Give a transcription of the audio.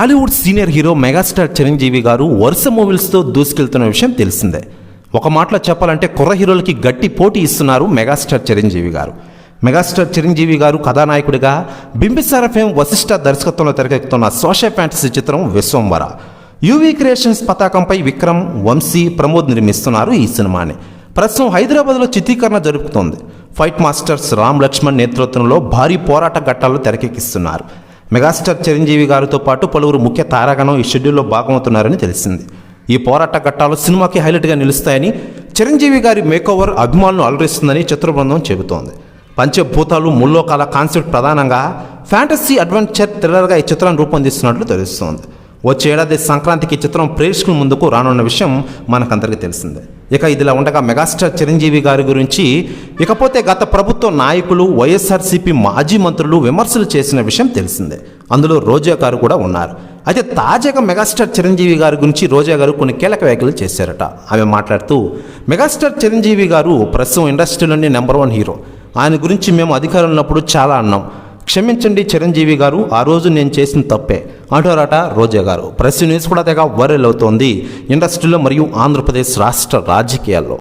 Tollywood senior hero megastar Chiranjeevi గారు వరుస మూవీస్తో దూసుకెళ్తున్న విషయం తెలిసిందే. ఒక మాటలో చెప్పాలంటే కుర్ర హీరోలకి గట్టి పోటీ ఇస్తున్నారు మెగాస్టార్ చిరంజీవి గారు. మెగాస్టార్ చిరంజీవి గారు కథానాయకుడిగా బింబిసార ఫేమ్ వశిష్ఠ దర్శకత్వంలో తెరకెక్కుతున్న సోషల్ ఫ్యాంటసీ చిత్రం విశ్వంవర. యూవీ క్రియేషన్స్ పతాకంపై విక్రమ్ వంశీ ప్రమోద్ నిర్మిస్తున్నారు ఈ సినిమాని. ప్రస్తుతం హైదరాబాద్లో చిత్రీకరణ జరుపుతోంది. ఫైట్ మాస్టర్స్ రామ్ లక్ష్మణ్ నేతృత్వంలో భారీ పోరాట ఘట్టాలు తెరకెక్కిస్తున్నారు. మెగాస్టార్ చిరంజీవి గారితో పాటు పలువురు ముఖ్య తారాగణం ఈ షెడ్యూల్లో భాగమవుతున్నారని తెలిసింది. ఈ పోరాట ఘట్టాలు సినిమాకి హైలైట్గా నిలుస్తాయని చిరంజీవి గారి మేకోవర్ అభిమానులు అలరిస్తుందని చిత్రబృందం చెబుతోంది. పంచభూతాలు ముల్లోకాల కాన్సెప్ట్ ప్రధానంగా ఫ్యాంటసీ అడ్వెంచర్ థ్రిల్లర్గా ఈ చిత్రాన్ని రూపొందిస్తున్నట్లు తెలుస్తోంది. వచ్చే ఏడాది సంక్రాంతికి ఈ చిత్రం ప్రేక్షకుల ముందుకు రానున్న విషయం మనకందరికీ తెలిసిందే. ఇక ఇదిలా ఉండగా మెగాస్టార్ చిరంజీవి గారి గురించి ఇకపోతే గత ప్రభుత్వ నాయకులు వైఎస్ఆర్సీపీ మాజీ మంత్రులు విమర్శలు చేసిన విషయం తెలిసిందే. అందులో రోజా గారు కూడా ఉన్నారు. అయితే తాజాగా మెగాస్టార్ చిరంజీవి గారి గురించి రోజా గారు కొన్ని కీలక వ్యాఖ్యలు చేశారట. ఆమె మాట్లాడుతూ మెగాస్టార్ చిరంజీవి గారు ప్రస్తుతం ఇండస్ట్రీలోని నెంబర్ వన్ హీరో. ఆయన గురించి మేము అధికారంలో ఉన్నప్పుడు చాలా అన్నాం. క్షమించండి చిరంజీవి గారు ఆ రోజు నేను చేసిన తప్పే. అంటారట రోజా గారు. ప్రెస్ న్యూస్ కూడా తెగ వైరల్ అవుతోంది. ఇండస్ట్రీలో మరియు ఆంధ్రప్రదేశ్ రాష్ట్ర రాజకీయాల్లో.